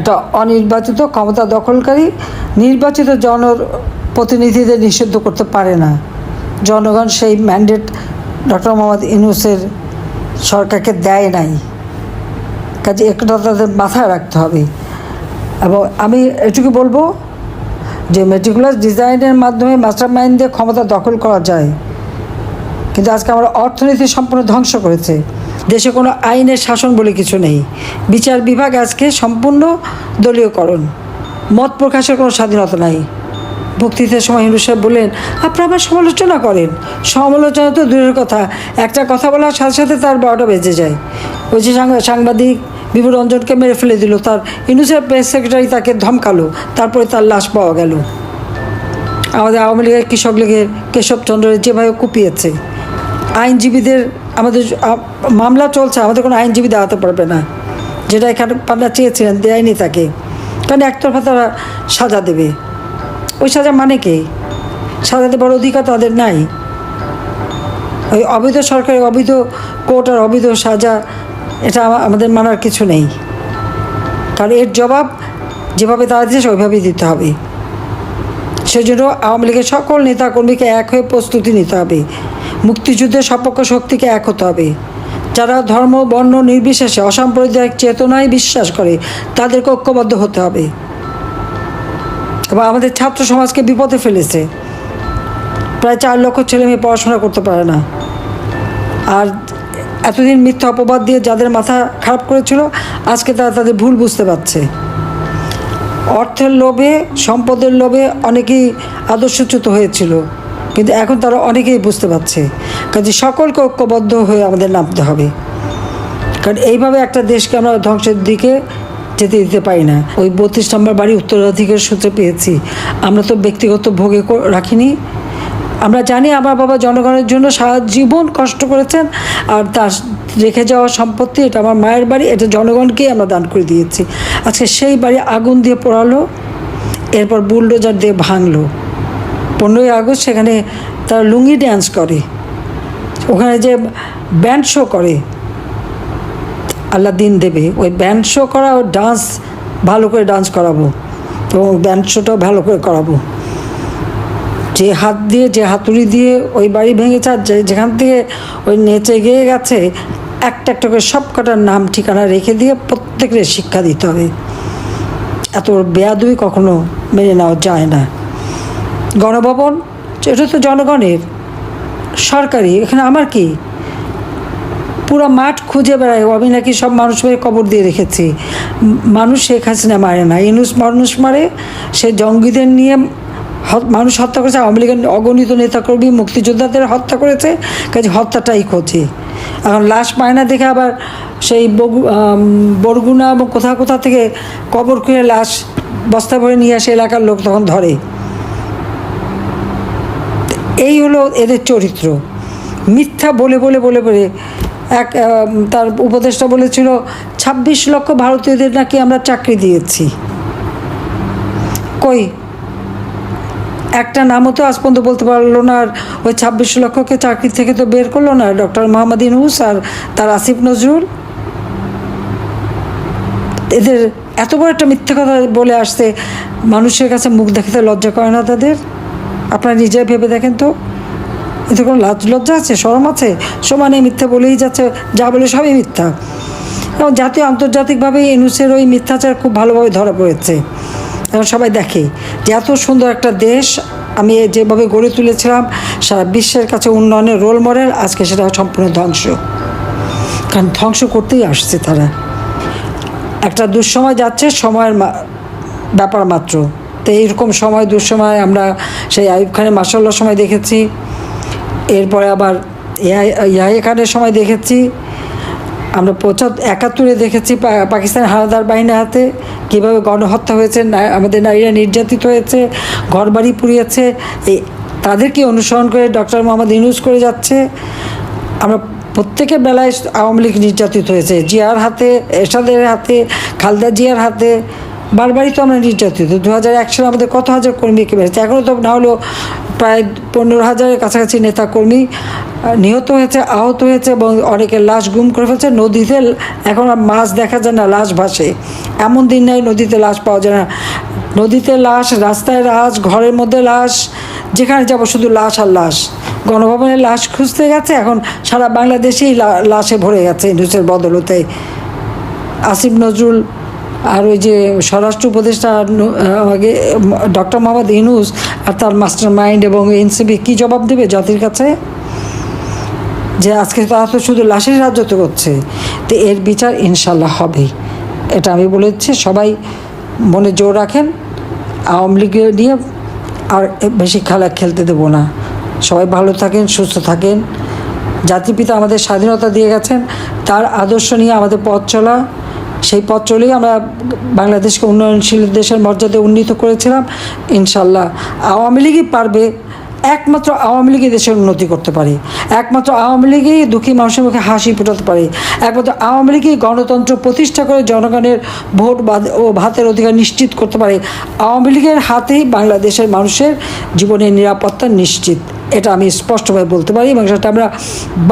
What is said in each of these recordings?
একটা অনির্বাচিত ক্ষমতা দখলকারী নির্বাচিত জন প্রতিনিধিদের নিষিদ্ধ করতে পারে না। জনগণ সেই ম্যান্ডেট ডক্টর মোহাম্মদ ইউনুসের সরকারকে দেয় নাই। কাজে একটা তাদের মাথায় রাখতে হবে। এবং আমি এটুকু বলব যে মেটিকুলাস ডিজাইনের মাধ্যমে মাস্টার মাইন্ড ক্ষমতা দখল করা যায়। কিন্তু আজকে আমরা অর্থনীতি সম্পূর্ণ ধ্বংস করেছে। দেশে কোনো আইনের শাসন বলে কিছু নেই। বিচার বিভাগ আজকে সম্পূর্ণ দলীয়করণ। মত প্রকাশের কোনো স্বাধীনতা নাই। বক্তৃতার সময় হিন্দু সাহেব বললেন, আপনারা আবার সমালোচনা করেন? সমালোচনা তো দূরের কথা। একটা কথা বলার সাথে সাথে তার বারোটা বেজে যায়। ওই যে সাংবাদিক বিভু রঞ্জনকে মেরে ফেলে দিল। তার ইউনুসেফ প্রেস সেক্রেটারি তাকে ধমকালো। তারপরে তার লাশ পাওয়া গেল। আমাদের আওয়ামী লীগের কৃষক লীগের কেশবচন্দ্রের যেভাবে কুপিয়েছে। আইনজীবীদের আমাদের মামলা চলছে, আমাদের কোনো আইনজীবী দাঁড়াতে পারবে না। যেটা এখানে পান্না চেয়েছিলেন, দেয়নি তাকে। কারণ একতরফা তারা সাজা দেবে। ওই সাজা মানে কি? সাজা দেবার অধিকার তাদের নাই। ওই অবৈধ সরকারের অবৈধ কোর্ট আর অবৈধ সাজা, এটা আমাদের মানার কিছু নেই। কারণ এর জবাব যেভাবে তারা দিয়েছে ওইভাবেই দিতে হবে। সেজন্য আওয়ামী লীগের সকল নেতাকর্মীকে এক হয়ে প্রস্তুতি নিতে হবে। মুক্তিযুদ্ধের সপক্ষ শক্তিকে এক হতে হবে। যারা ধর্ম, বর্ণ নির্বিশেষে অসাম্প্রদায়িক চেতনায় বিশ্বাস করে, তাদেরকে ঐক্যবদ্ধ হতে হবে। এবং আমাদের ছাত্র সমাজকে বিপদে ফেলেছে। প্রায় চার লক্ষ ছেলে মেয়ে পড়াশোনা করতে পারে না। আর এতদিন মিথ্যা অপবাদ দিয়ে যাদের মাথা খারাপ করেছিল, আজকে তারা তাদের ভুল বুঝতে পারছে। অর্থের লোভে, সম্পদের লোভে অনেকেই আদর্শচ্যুত হয়েছিল। কিন্তু এখন তারা অনেকেই বুঝতে পারছে। কাজে সকলকে ঐক্যবদ্ধ হয়ে আমাদের নামতে হবে। কারণ এইভাবে একটা দেশকে আমরা ধ্বংসের দিকে যেতে দিতে পারি না। ওই বত্রিশ নম্বর বাড়ি উত্তরাধিকার সূত্রে পেয়েছি। আমরা তো ব্যক্তিগত ভোগে রাখিনি। আমরা জানি আমার বাবা জনগণের জন্য সারা জীবন কষ্ট করেছেন আর তার রেখে যাওয়া সম্পত্তি, এটা আমার মায়ের বাড়ি, এটা জনগণকেই আমরা দান করে দিয়েছি। আজকে সেই বাড়ি আগুন দিয়ে পোড়ালো, এরপর বুলডোজার দিয়ে ভাঙলো। পনেরোই আগস্ট সেখানে তারা লুঙ্গি ড্যান্স করে, ওখানে যে ব্যান্ড শো করে, আল্লাহ দিন দেবে, ওই ব্যান্ড শো করা ও ডান্স ভালো করে ডান্স করাবো এবং ব্যান্ড শোটাও ভালো করে করাবো। যে হাত দিয়ে, যে হাতুড়ি দিয়ে ওই বাড়ি ভেঙেছে আর যেখান থেকে ওই নেচে গিয়ে গেছে, একটা একটা করে সব কটার নাম, ঠিকানা রেখে দিয়ে প্রত্যেকের শিক্ষা দিতে হবে। এত বেয়াদুই কখনো মেনে নেওয়া যায় না। গণভবন, এটা তো জনগণের। সরকারি, এখানে আমার কি? পুরো মাঠ খুঁজে বেড়ায়, আমি নাকি সব মানুষ মেরে কবর দিয়ে রেখেছি। মানুষ শেখ হাসিনা মারে না। ইনুস মানুষ মারে, সে জঙ্গিদের নিয়ে মানুষ হত্যা করেছে, আওয়ামী লীগের অগণিত নেতাকর্মী, মুক্তিযোদ্ধাদের হত্যা করেছে, কাজে হত্যাটাই খোঁজে এখন লাশ পায় না দেখে আবার সেই বরগুনা এবং কোথাও কোথাও থেকে কবর খুঁড়ে লাশ বস্তা ভরে নিয়ে আসে এলাকার লোক তখন ধরে। এই হলো এদের চরিত্র। মিথ্যা বলে বলে বলে বলে এক তার উপদেষ্টা বলেছিল, ছাব্বিশ লক্ষ ভারতীয়দের নাকি আমরা চাকরি দিয়েছি। কই? একটা নামও তো আজ পর্যন্ত বলতে পারল না, আর ওই ছাব্বিশ লক্ষকে চাকরি থেকে তো বের করল না, ডক্টর মোহাম্মদ ইনহুস আর তার আসিফ নজরুল। এদের এত বড় একটা মিথ্যে কথা বলে আসতে মানুষের কাছে মুখ দেখাতে লজ্জা করে না তাদের? আপনারা নিজে ভেবে দেখেন তো। এতে কোনো লাজ লজ্জা আছে? সরম আছে? সমানে মিথ্যা বলেই যাচ্ছে, যা বলে সবই মিথ্যা। এবং জাতীয় আন্তর্জাতিকভাবে ইনুসের ওই মিথ্যাচার খুব ভালোভাবে ধরা পড়েছে। এখন সবাই দেখে যে এত সুন্দর একটা দেশ আমি যেভাবে গড়ে তুলেছিলাম, সারা বিশ্বের কাছে উন্নয়নের রোল মডেল আজকে সেটা সম্পূর্ণ ধ্বংস। কারণ ধ্বংস করতেই আসছে তারা। একটা দুঃসময় যাচ্ছে, সময়ের ব্যাপার মাত্র। তো এইরকম সময়, দুঃসময় আমরা সেই আইব খানের মাসাল্লার সময় দেখেছি। এরপরে আবার ইয়াহিয়া খানের সময় দেখেছি। আমরা পঁচাত্তর, একাত্তরে দেখেছি পাকিস্তান হানাদার বাহিনীর হাতে কীভাবে গণহত্যা হয়েছে আমাদের নারীরা নির্যাতিত হয়েছে, ঘরবাড়ি পুড়িয়েছে, এই তাদেরকে অনুসরণ করে ডক্টর মোহাম্মদ ইউনুস করে যাচ্ছে। আমরা প্রত্যেকের বেলায় আওয়ামী লীগ নির্যাতিত হয়েছে, জিয়ার হাতে, এরশাদের হাতে, খালদা জিয়ার হাতে, বারবারই তো আমরা নির্যাতিত। দু হাজার এক সালে আমাদের কত হাজার কর্মীকে বেড়েছে এখনও তো না হলেও প্রায় পনেরো হাজারের কাছাকাছি নেতাকর্মী নিহত হয়েছে, আহত হয়েছে এবং অনেকের লাশ গুম করে ফেলছে। নদীতে এখন আর মাছ দেখা যায় না, লাশ ভাসে। এমন দিন নেই নদীতে লাশ পাওয়া যায় না। নদীতে লাশ, রাস্তায় লাশ, ঘরের মধ্যে লাশ, যেখানে যাব শুধু লাশ আর লাশ। গণভবনে লাশ খুঁজতে গেছে, এখন সারা বাংলাদেশেই লাশে ভরে গেছে নিউজের বদলতে। আসিফ নজরুল আর ওই যে স্বরাষ্ট্র উপদেষ্টা আমাকে ডক্টর মোহাম্মদ ইনুস আর তার মাস্টার মাইন্ড এবং এনসিবি কী জবাব দেবে জাতির কাছে? যে আজকে তারা তো শুধু লাশের রাজত্ব করছে, তো এর বিচার ইনশাল্লাহ হবে। এটা আমি বলেছি সবাই মনে জোর রাখেন, আওয়ামী লীগের নিয়ে আর বেশি খেলা খেলতে দেবো না। সবাই ভালো থাকেন, সুস্থ থাকেন। জাতির পিতা আমাদের স্বাধীনতা দিয়ে গেছেন, তার আদর্শ নিয়ে আমাদের পথ চলা। সেই পথ চলেই আমরা বাংলাদেশকে উন্নয়নশীল দেশের মর্যাদা উন্নীত করেছিলাম। ইনশাল্লাহ আওয়ামী লীগই পারবে একমাত্র আওয়ামী লীগই দেশের উন্নতি করতে পারে। একমাত্র আওয়ামী লীগই দুঃখী মানুষের মুখে হাসি ফোটাতে পারে। একমাত্র আওয়ামী লীগই গণতন্ত্র প্রতিষ্ঠা করে জনগণের ভোট ও ভাতের অধিকার নিশ্চিত করতে পারে। আওয়ামী লীগের হাতেই বাংলাদেশের মানুষের জীবনের নিরাপত্তা নিশ্চিত। এটা আমি স্পষ্টভাবে বলতে পারি এবং সেটা আমরা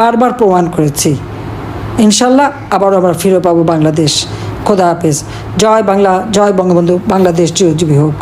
বারবার প্রমাণ করেছি। ইনশাল্লাহ আবারও আমরা ফিরে পাবো বাংলাদেশ। খোদা হাফেজ। জয় বাংলা জয় বঙ্গবন্ধু বাংলাদেশ চিরজীবী হোক।